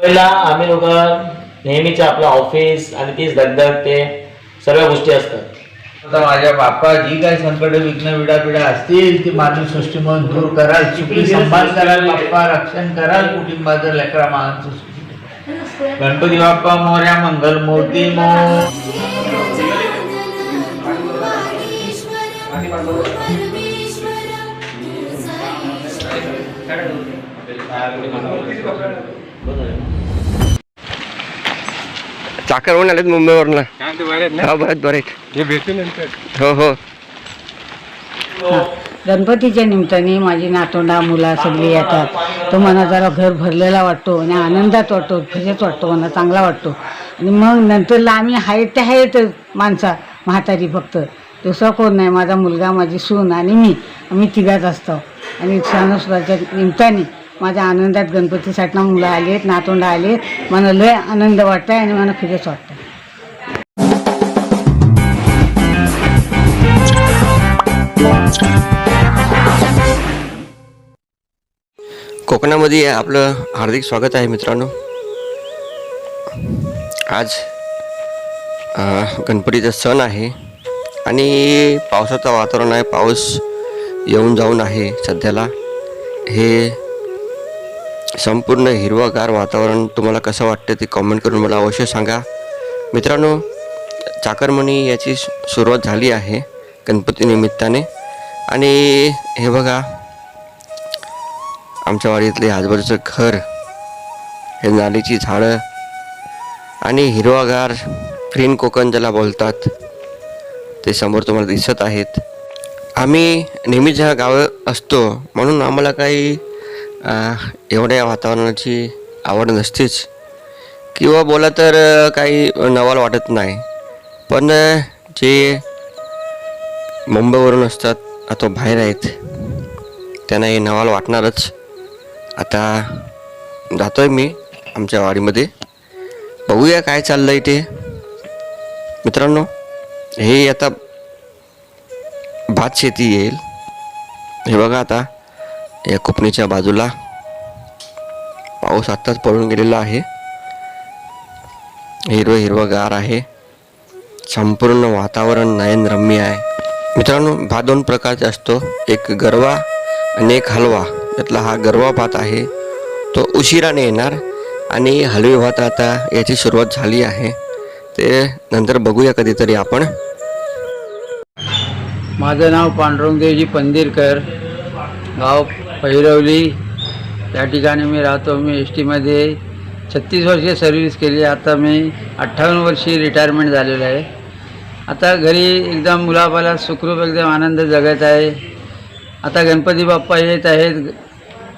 पहिला आम्ही लोक नेहमीच आपलं ऑफिस आणि तीच दगदग ते सर्व गोष्टी असतात. आता माझ्या बाप्पा जी काही संकट विघ्न विडा पिढा असतील ती मानवी सृष्टी म्हणून दूर कराल सुखी संभाळ कराल बाप्पा रक्षण कराल कुटुंबाचं लेकरा सुखी गणपती बाप्पा मोर्या मंगल मूर्ती मो चाकरवरून आलेत मुंबईवरून. हा बरेच बरेच हो हो गणपतीच्या निमित्ताने माझी नातोंडा मुला सगळी येतात. तो मला जरा घर भरलेला वाटतो आणि आनंदात वाटतो फ्रेशच वाटतो मला चांगला वाटतो. आणि मग नंतरला आम्ही आहेत ते आहेत माणसा म्हातारी फक्त. दुसरा कोण नाही माझा मुलगा माझी सून आणि मी. आम्ही तिघाच असतो. आणि सणासुराच्या निमित्ताने माझ्या आनंदात गणपतीसाठी मुलं आलेत नातोंड आले मला लय आनंद वाटतं आणि मला फ्रेश वाटतं कोकणामध्ये आपलं हार्दिक स्वागत आहे मित्रांनो. आज गणपतीचा सण आहे आणि पावसाचं वातावरण आहे. पाऊस येऊन जाऊन आहे सध्याला. हे संपूर्ण हिरवागार वातावरण तुम्हाला कसं वाटतं ते कॉमेंट करून मला अवश्य सांगा. मित्रांनो चाकरमणी याची सुरुवात झाली आहे गणपती निमित्ताने. आणि हे बघा आमच्या वाडीतले आजूबाजूचं घर हे नालीची झाडं आणि हिरवागार ग्रीन कोकण ज्याला बोलतात ते समोर तुम्हाला दिसत आहेत. आम्ही नेहमीच ह्या गावं असतो म्हणून आम्हाला काही एवढ्या वातावरणाची आवड नसतेच. किंवा बोला तर काही नवाल वाटत नाही. पण जे मुंबईवरून असतात अथवा बाहेर आहेत त्यांना हे नवाल वाटणारच. आता जातोय मी आमच्या वाडीमध्ये. बघूया काय चाललं आहे ते. मित्रांनो हे आता भात शेती येईल. हे बघा आता. या कोपणीच्या बाजूला पाऊस आत्ताच पडून गेलेला आहे. हिरवं गार आहे. संपूर्ण वातावरण नयनरम्य आहे. मित्रांनो भात दोन प्रकारचा असतो. एक गरवा आणि एक हलवा. त्यातला हा गरवा भात आहे. तो उशिराने येणार आणि हलवी भात आता याची सुरुवात झाली आहे. ते नंतर बघूया कधीतरी आपण. माझं नाव पांडुरंगदेवजी पंदिरकर गाव पैरवली या ठिकाणी मी राहतो. मी एस टीमध्ये छत्तीस वर्षे सर्व्हिस केली. आता मी अठ्ठावन्न वर्षी रिटायरमेंट झालेलं आहे. आता घरी एकदम मुलाबाला सुखरूप एकदम आनंद जगत आहे. आता गणपती बाप्पा येत आहेत.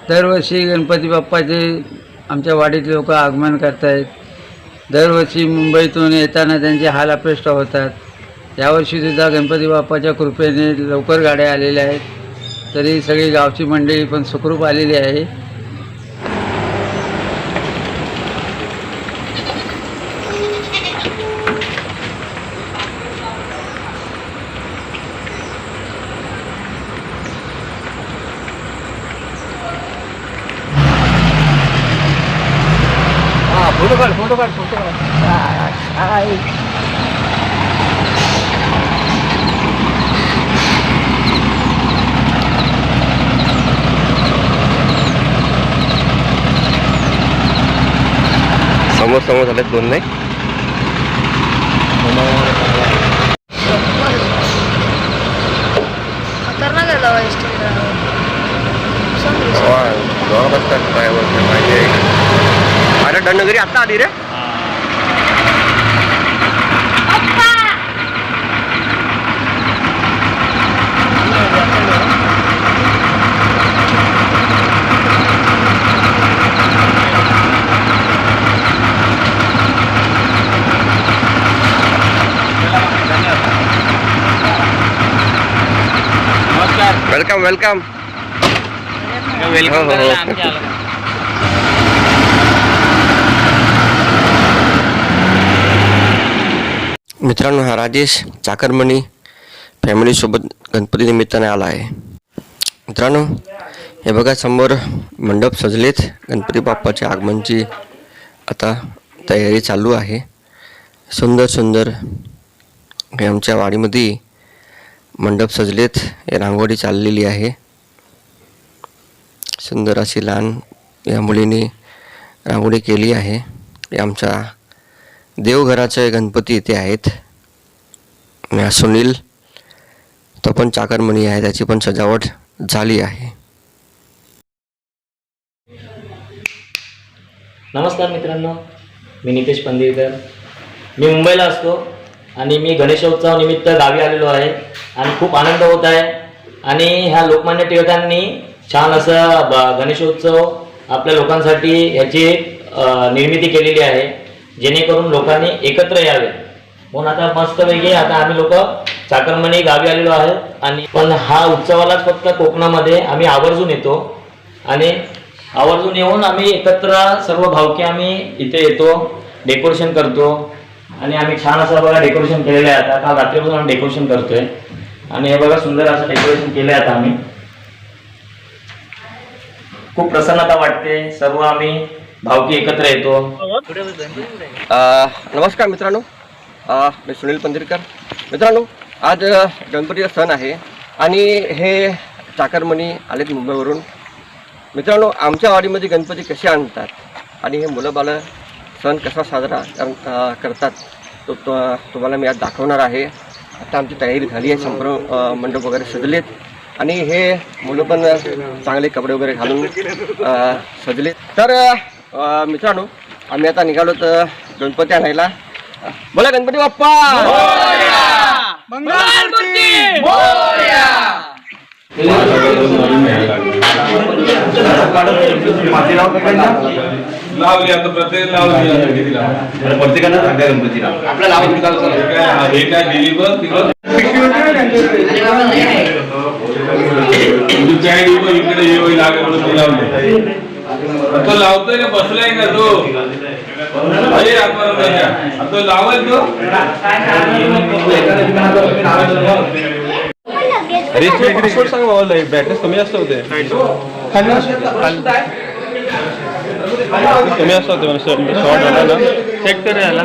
दरवर्षी गणपती बाप्पाचे आमच्या वाडीत लोक आगमन करत आहेत दरवर्षी मुंबईतून येताना त्यांचे हाल अपेष्ट होतात. यावर्षीसुद्धा गणपती बाप्पाच्या कृपेने लवकर गाड्या आलेल्या आहेत. तरी सगळी गावची मंडळी पण सुखरूप आलेली आहे. फोटो काढ फोटो काढ फोटो काढ. समोर समोर झालेत दोन नाही. ड्रायव्हर? अरे दंडगिरी आत्ता आली रे. वेलकम वेलकम वेलकम मित्रांनो हा राजेश चाकरमणी फॅमिलीसोबत गणपती निमित्ताने आला आहे. मित्रांनो हे बघा समोर मंडप सजलेत गणपती बाप्पाच्या आगमनची आता तयारी चालू आहे. सुंदर सुंदर हे आमच्या वाडीमध्ये मंडप सजलेत. हे रांगोळी चाललेली आहे. सुंदर अशी लहान या मुलीने रांगोळी केली आहे. आमच्या देवघराचे गणपती इथे आहेत. सुनील तो पण चाकरमणी आहे त्याची पण सजावट झाली आहे. नमस्कार मित्रांनो मी नितेश पंदिरकर मी मुंबईला असतो आणि मी गणेशोत्सवानिमित्त गावी आलेलो आहे. आणि खूप आनंद होत आहे. आणि ह्या लोकमान्य टिळकांनी छान असा ब- गणेशोत्सव आपल्या लोकांसाठी ह्याची निर्मिती केलेली आहे. जेणेकरून लोकांनी एकत्र यावे. म्हणून आता मस्तपैकी आता आम्ही लोक चाकरमणी गावी आलेलो आहे. आणि पण हा उत्सवालाच फक्त कोकणामध्ये आम्ही आवर्जून येतो. आणि आवर्जून येऊन आम्ही एकत्र सर्व भावकी आम्ही इथे येतो डेकोरेशन करतो. आणि आम्ही छान असं बघा डेकोरेशन केलेलं आहे. आता काल रात्रीपासून आम्ही डेकोरेशन करतोय. आणि हे बघा सुंदर असं डेकोरेशन केलं आहे आता आम्ही. खूप प्रसन्नता वाटते. सर्व आम्ही भावकी एकत्र येतो. नमस्कार मित्रांनो. मी सुनील पंदिरकर मित्रांनो आज गणपतीचा सण आहे आणि हे चाकरमणी आलेत मुंबईवरून. मित्रांनो आमच्या वाडीमध्ये गणपती कसे आणतात आणि हे मुलं बालं सण कसा साजरा करतात तो तुम्हाला मी आज दाखवणार आहे. आता आमची तयारी झाली आहे संपूर्ण मंडप वगैरे सजलेत. आणि हे मुलं पण चांगले कपडे वगैरे घालून सजलेत. तर मित्रांनो आम्ही आता निघालो तर गणपती आणायला. बोला गणपती बाप्पा! लावली आता प्रत्येक लावली प्रत्येकानं सांगा गणपतीला आपला लाव हे काय डिलिव्हर तिकडं तुमची इकडे ये होईल लागेल म्हणून ती लावली तो लावतोय का बसलाय का तो अरे आत्मा तो लावल तो पासवर्ड सांग मला ब्राईटनेस कमी जास्त होते. कमी जास्त होते शॉर्ट आला ना चेक कर याला.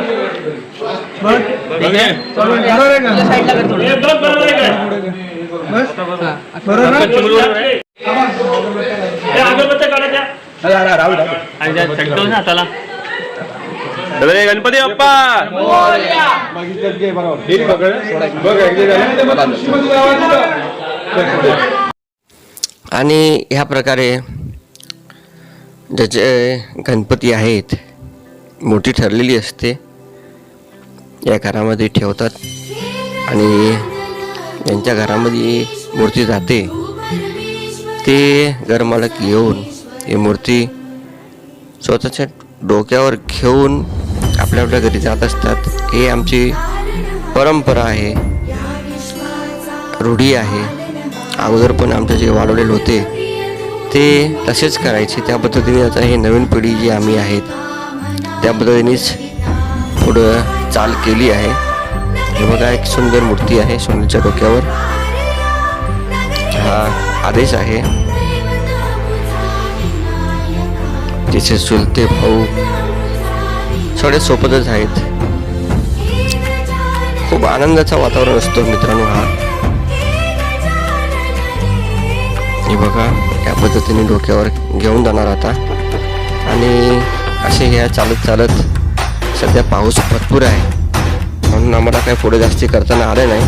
अरे गणपती बाप्पा. आणि ह्या प्रकारे ज्याचे गणपती आहेत मोठी ठरलेली असते या घरामध्ये ठेवतात. आणि यांच्या घरामध्ये मूर्ती जाते. ते घरमालक येऊन ही मूर्ती स्वतःच्या डोक्यावर घेऊन आपल्या आपल्या घरी जात असतात. हे आमची परंपरा आहे. रूढी आहे. अगोदर पण आमचे जे वाढवलेले होते ते तसेच करायचे. त्या पद्धतीने आता ही नवीन पिढी जी आम्ही आहेत त्या पद्धतीनेच पुढं चाल केली आहे. हे बघा एक सुंदर मूर्ती आहे सोन्याच्या डोक्यावर. हा आदेश आहे. तिचे चुलते भाऊ सगळे सोबतच आहेत. खूप आनंदाचा वातावरण असतो मित्रांनो हा. हे बघा या पद्धतीने डोक्यावर घेऊन जाणार आता. आणि असे ह्या चालत चालत सध्या पाऊस भरपूर आहे. म्हणून आम्हाला काही पुढे जास्ती करताना आलं नाही.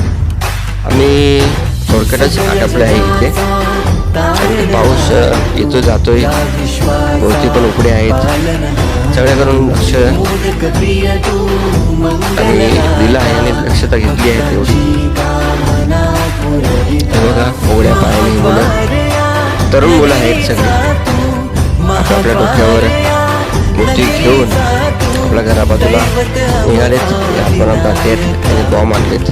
आम्ही थोडक्यातच आटपले आहे इथे. पाऊस येतो जातोय. भोवती पण उकडे आहेत. सगळ्याकडून लक्ष आणि दिलं आहे आणि दक्षता घेतली आहे तेवढी. हे बघा उघड्या पायाने मुलं. तरुण मुलं आहेत सगळे. आपल्या डोक्यावर मूर्ती घेऊन आपल्या घराबाजूला निघालेत. आपण जातेत आणि बॉम्ब आणलेत.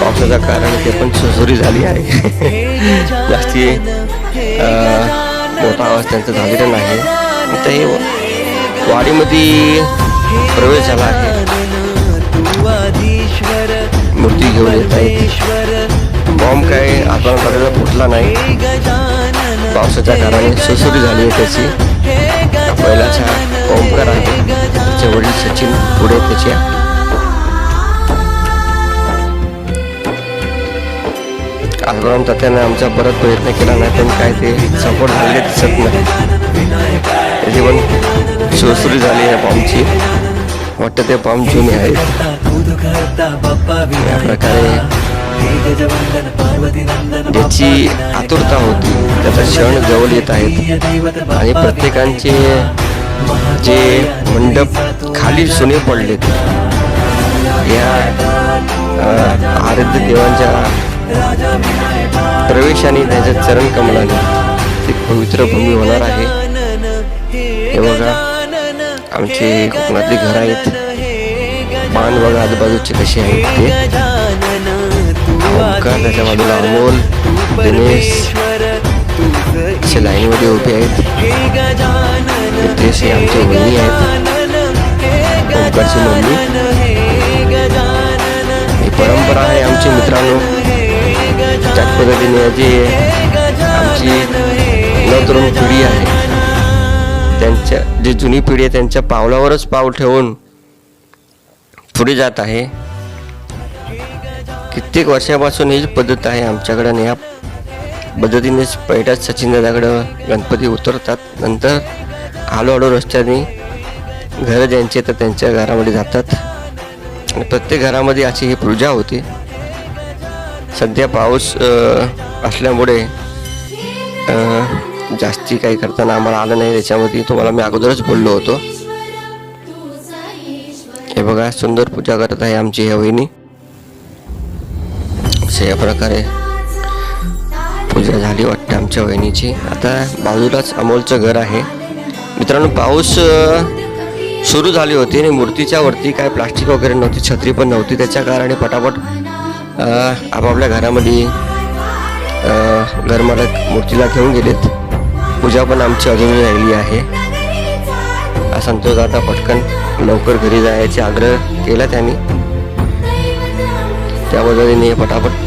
पावसाचं कारण ते पण सुसुरी झाली आहे. जास्ती मोठा आवाज त्यांचा झालेला नाही. ते वाडीमध्ये प्रवेश झाला आहे. मूर्ती घेऊन येत आहेत. बॉम्ब काय आपण फुटला नाही. पावसाच्या कारणाने सुसुरी झाली आहे त्याची. पहिलाचा कामगार आहे. त्याचे वडील सचिन पुढे त्याच्या आंदोलन तात्याने आमचा परत प्रयत्न केला नाही पण काय ते सपोर्ट झाले दिसत नाही. त्याची पण सुरसुरी झाली आहे बॉम्बची वाटतं ते बॉम्ब जुने आहेत या प्रकारे ज्याची आतुरता होती. त्याचा क्षण जवळ येत आहेत. आणि प्रत्येकांचे जे मंडप खाली सुने पडलेत या अ, आराध्य देवांच्या प्रवेशाने त्याच्या चरण कमलाने ती पवित्र भूमी होणार आहे. हे बघा आमचे कोकणातली घर आहेत. मान बघा आजूबाजूचे कसे आहेत ते. ओंकार त्याच्या बाजूला अमोल दिनेश असे लाईनमध्ये उभे आहेत. नितेश हे आमचे वहिनी आहेत. ओंकारची मम्मी. ही परंपरा आहे आमची मित्रांनो. त्याच पद्धतीने जी आमची नवतरुण पिढी आहे त्यांच्या जी जुनी पिढी आहे त्यांच्या पावलावरच पाऊल ठेवून पुढे जात आहे. कित्येक वर्षापासून ही पद्धत आहे आमच्याकडं आणि या पद्धतीनेच पैठ्यात सचिन दादाकडं गणपती उतरतात. नंतर हळूहळू रस्त्याने घरं ज्यांचे तर त्यांच्या घरामध्ये जातात. आणि प्रत्येक घरामध्ये अशी ही पूजा होती. सध्या पाऊस असल्यामुळे जास्ती काही करताना आम्हाला आलं नाही. त्याच्यामध्ये तुम्हाला मी अगोदरच बोललो होतो. हे बघा सुंदर पूजा करत आहे आमची ह्या वहिनी. अशा या प्रकारे पूजा झाली वाटते आमच्या वहिनीची. आता बाजूलाच अमोलचं घर आहे. मित्रांनो पाऊस सुरू झाली होती आणि मूर्तीच्या वरती काय प्लास्टिक वगैरे नव्हती छत्री पण नव्हती. त्याच्या कारणे पटापट आपापल्या घरामध्ये घरमालक मूर्तीला घेऊन गेलेत. पूजा पण आमची अजूनही राहिली आहे. हा संतोष आता पटकन लवकर घरी जायचे आग्रह केला त्यांनी. त्या पद्धतीने पटापट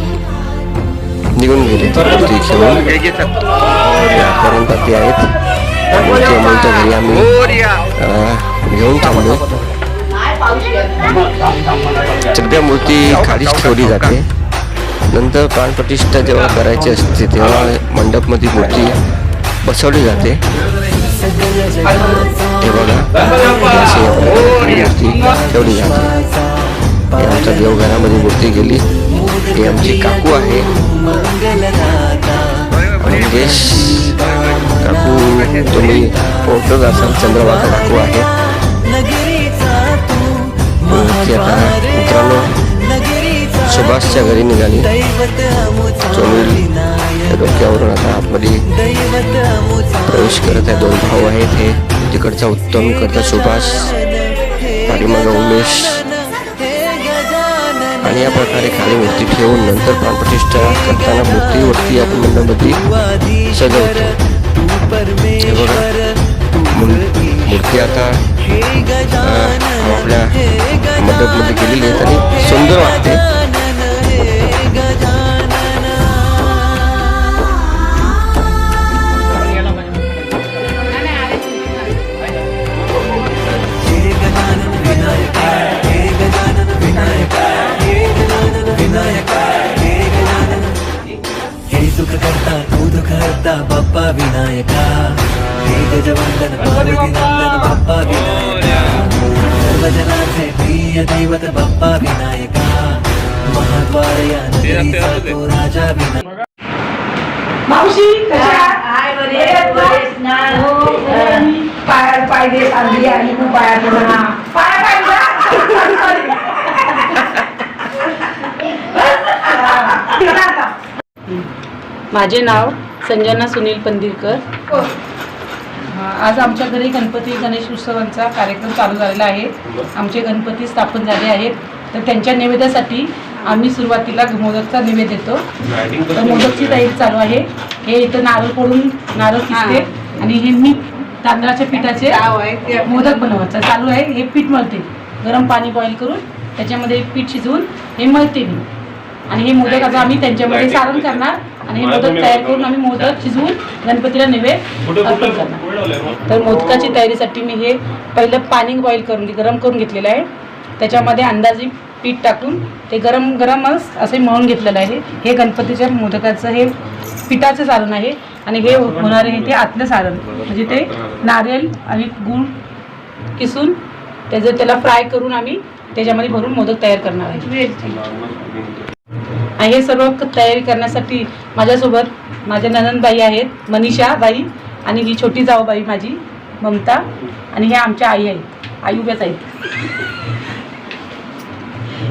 निघून गेले. मूर्ती घेऊन यापर्यंत ते आहेत. मूर्ती अमोलच्या घरी आम्ही घेऊन थांबलो. सध्या मूर्ती खालीच ठेवली जाते. नंतर प्राणप्रतिष्ठा जेव्हा करायची असते तेव्हा मंडपमध्ये मूर्ती बसवली जाते. हे बघा अशी मूर्ती ठेवली जाते. आमच्या देवघरामध्ये मूर्ती गेली. ते आमची काकू आहे मंगेश काकू तुम्ही ओळखत असाल चंद्रभागा काकू आहे आता मित्रांनो सुभाषच्या घरी निघाली चोमील डोक्यावरून आता आतमध्ये प्रवेश करत आहे दोन भाऊ आहेत हे तिकडचा उत्तम करता सुभाष पाठीमागा उमेश आणि या प्रकारे खाली मूर्ती ठेवून नंतर प्राणप्रतिष्ठा करताना मूर्तीवरती आपण मंडळामध्ये सजवतो. मूर्ती आता आपल्या मंडपमध्ये गेलेली आहे आणि सुंदर वाटते. बाप्पा विनायका हे गजवंदन पार्वती नंदन बाप्पा विनायका सर्व जनाचे प्रिय दैवत बाप्पा विनायका महाद्वार या नगरीचा तो राजा विनायक मावशी हाय बरे पाया पायदे सांगली आणि तू पाया पाया पाहिजे माझे नाव संजना सुनील पंदिरकर आज आमच्या घरी गणपती गणेश उत्सवांचा कार्यक्रम चालू झालेला आहे. आमचे गणपती स्थापन झाले आहेत. तर त्यांच्या नैवेद्यासाठी आम्ही सुरुवातीला मोदकचा नैवेद्य देतो. तर मोदकची तयारी चालू आहे. हे इथं नारळ फोडून नारळ किसते. आणि हे मी तांदळाच्या पिठाचे मोदक बनवायचं. चालू आहे. हे पीठ मळते. गरम पाणी बॉईल करून त्याच्यामध्ये पीठ शिजवून हे मळते मी. आणि हे मोदक आता आम्ही त्यांच्यामध्ये सारण करणार. आणि हे मोदक तयार करून आम्ही मोदक शिजवून गणपतीला नैवेद्य अर्पण करणार. तर मोदकाची तयारीसाठी मी हे पहिलं पाणी बॉईल करून गरम करून घेतलेलं आहे. त्याच्यामध्ये अंदाजे पीठ टाकून ते गरम गरमच असे मळून घेतलेलं आहे. हे गणपतीच्या मोदकाचं हे पिठाचं सारण आहे. आणि हे होणार आहे ते आतलं सारण. म्हणजे ते नारळ आणि गूळ किसून त्याचं त्याला फ्राय करून आम्ही त्याच्यामध्ये भरून मोदक तयार करणार आहे. हे सर्व तयारी करण्यासाठी माझ्यासोबत माझ्या ननंदबाई आहेत मनीषा बाई आणि ही छोटी जाऊबाई माझी ममता आणि हे आमच्या आई आहेत आई उभ्याच आहेत.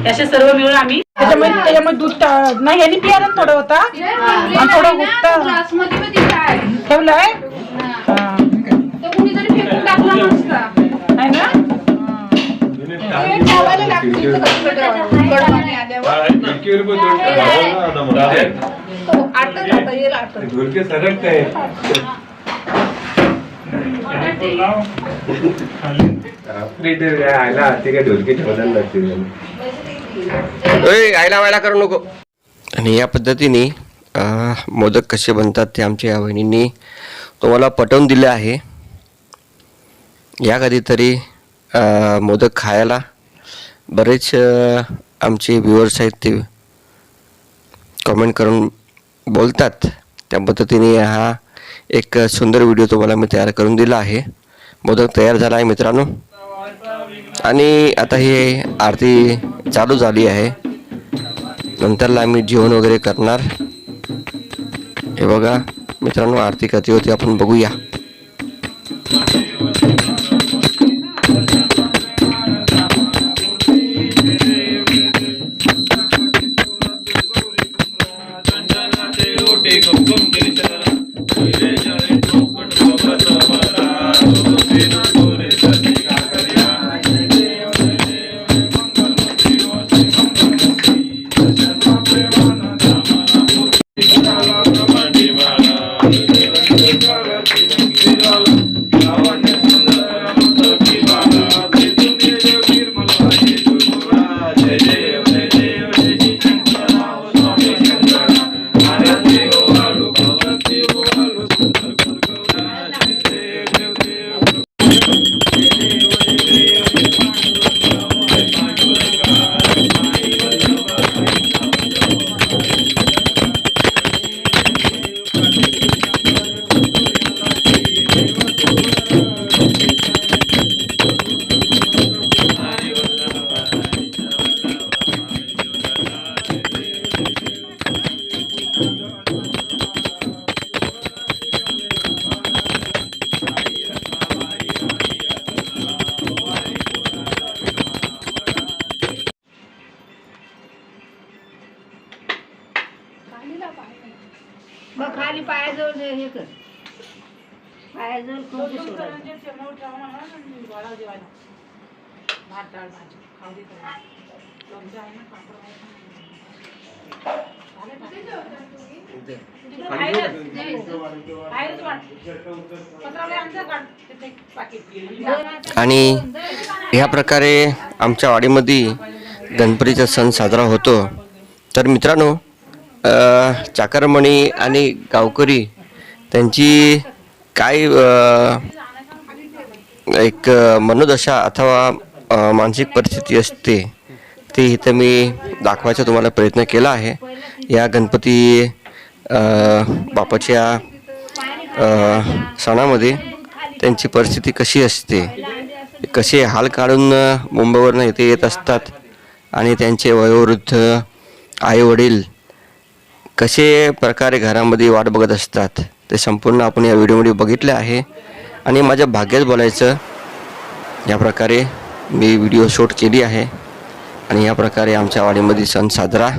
अशा सर्व मिळून आम्ही त्याच्यामध्ये त्याच्यामध्ये दूध टा- नाही यांनी पिया थोडं होता. आणि थोडं होतं. ठेवलं आहे. आहे ना? ढोलके सरकत आहे. आयला ढोलके वायला करू नको. आणि या पद्धतीने मोदक कसे बनतात ते आमच्या या बहिणींनी तुम्हाला पटवून दिले आहे. या कधीतरी मोदक खायला बरेच आमचे व्ह्युअर्स आहेत ते कमेंट करून बोलतात. त्या पद्धतीने हा एक सुंदर व्हिडिओ तुम्हाला मी तयार करून दिला आहे. मोदक तयार झाला आहे मित्रांनो. आणि आता ही आरती चालू झाली आहे. नंतरला आम्ही जेवण वगैरे करणार. हे बघा मित्रांनो आरती कधी होती आपण बघूया. आणि ह्या प्रकारे आमच्या वाडीमध्ये गणपतीचा सण साजरा होतो. तर मित्रांनो चाकरमणी आणि गावकरी त्यांची काय एक मनोदशा अथवा मानसिक परिस्थिती असते ते इथं मी दाखवायचा तुम्हाला प्रयत्न केला आहे. या गणपती बापाच्या सणामध्ये त्यांची परिस्थिती कशी असते कसे हाल काढून मुंबईवरनं इथे येत असतात आणि त्यांचे वयोवृद्ध आईवडील कसे प्रकारे घरामध्ये वाट बघत असतात ते संपूर्ण आपण या व्हिडिओमध्ये बघितले आहे. आणि माझ्या भाग्यात बोलायचं या प्रकारे मी व्हिडिओ शूट केली आहे. आणि या प्रकारे आमच्या वाडीमध्ये सण साजरा.